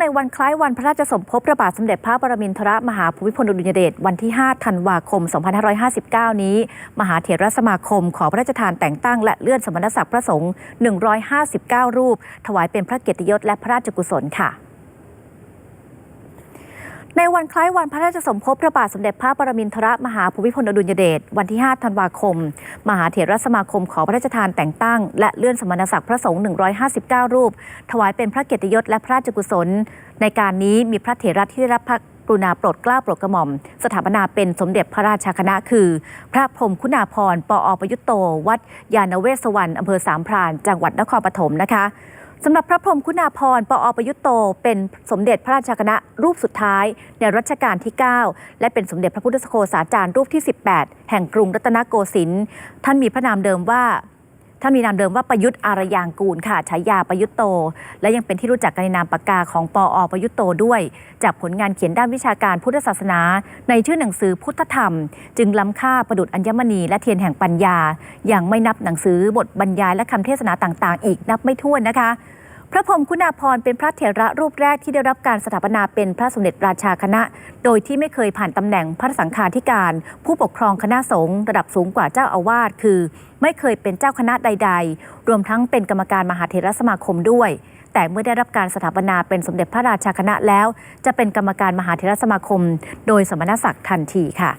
ในวันคล้ายวันพระราชสมภพพระบาทสมเด็จพระปรมินทรมหาภูมิพลอดุลยเดชวันที่ 5 ธันวาคม 2559 นี้ มหาเถรสมาคมขอพระราชทานแต่งตั้งและเลื่อนสมณศักดิ์พระสงฆ์ 159 รูป ถวายเป็นพระเกียรติยศและพระราชกุศลค่ะ ในวันคล้ายวันพระราชสมภพพระบาทสมเด็จพระปรมินทรมหาภูมิพลอดุลยเดชวันที่ 5 ธันวาคม มหาเถรสมาคมขอพระราชทานแต่งตั้ง และเลื่อนสมณศักดิ์พระสงฆ์ 159 รูป ถวายเป็นพระเกียรติยศและพระราชกุศล ในการนี้มีพระเถระที่ได้รับพระกรุณาโปรดเกล้าโปรดกระหม่อม สถาปนาเป็นสมเด็จพระราชาคณะคือ พระพรมคุณาภรณ์ปอประยุตโต วัดยานเวศวรรณอำเภอสามพราน จังหวัดนครปฐมนะคะ สำหรับพระพรหมคุณาภรณ์ปอประยุตโต เป็นสมเด็จพระราชาคณะรูปสุดท้าย ในรัชกาลที่ 9 และเป็นสมเด็จพระพุทธสโคสาจารย์รูปที่ 18 แห่งกรุงรัตนโกสินทร์ท่านมีพระนามเดิมว่า ท่านมีนามเดิมว่าประยุทธ์อารยางกูลค่ะฉายาประยุทธ์โต และยังเป็นที่รู้จักกันในนามปากกาของปออประยุทธ์โตด้วย จากผลงานเขียนด้านวิชาการพุทธศาสนา ในชื่อหนังสือพุทธธรรม จึงล้ำค่าประดุจอัญมณีและเทียนแห่งปัญญา อย่างไม่นับหนังสือบทบรรยายและคำเทศนาต่างๆ อีกนับไม่ถ้วนนะคะ พระพรหมคุณาภรณ์เป็นพระเถระรูปแรกที่ได้รับการสถาปนาเป็นพระสมเด็จราชาคณะ โดยที่ไม่เคยผ่านตำแหน่งพระสังฆาธิการ ผู้ปกครองคณะสงฆ์ระดับสูงกว่าเจ้าอาวาสคือ ไม่เคยเป็นเจ้าคณะใด ๆ รวมทั้งเป็นกรรมการมหาเถรสมาคมด้วย แต่เมื่อได้รับการสถาปนาเป็นสมเด็จพระราชาคณะแล้ว จะเป็นกรรมการมหาเถรสมาคม โดยสมณศักดิ์ทันทีค่ะ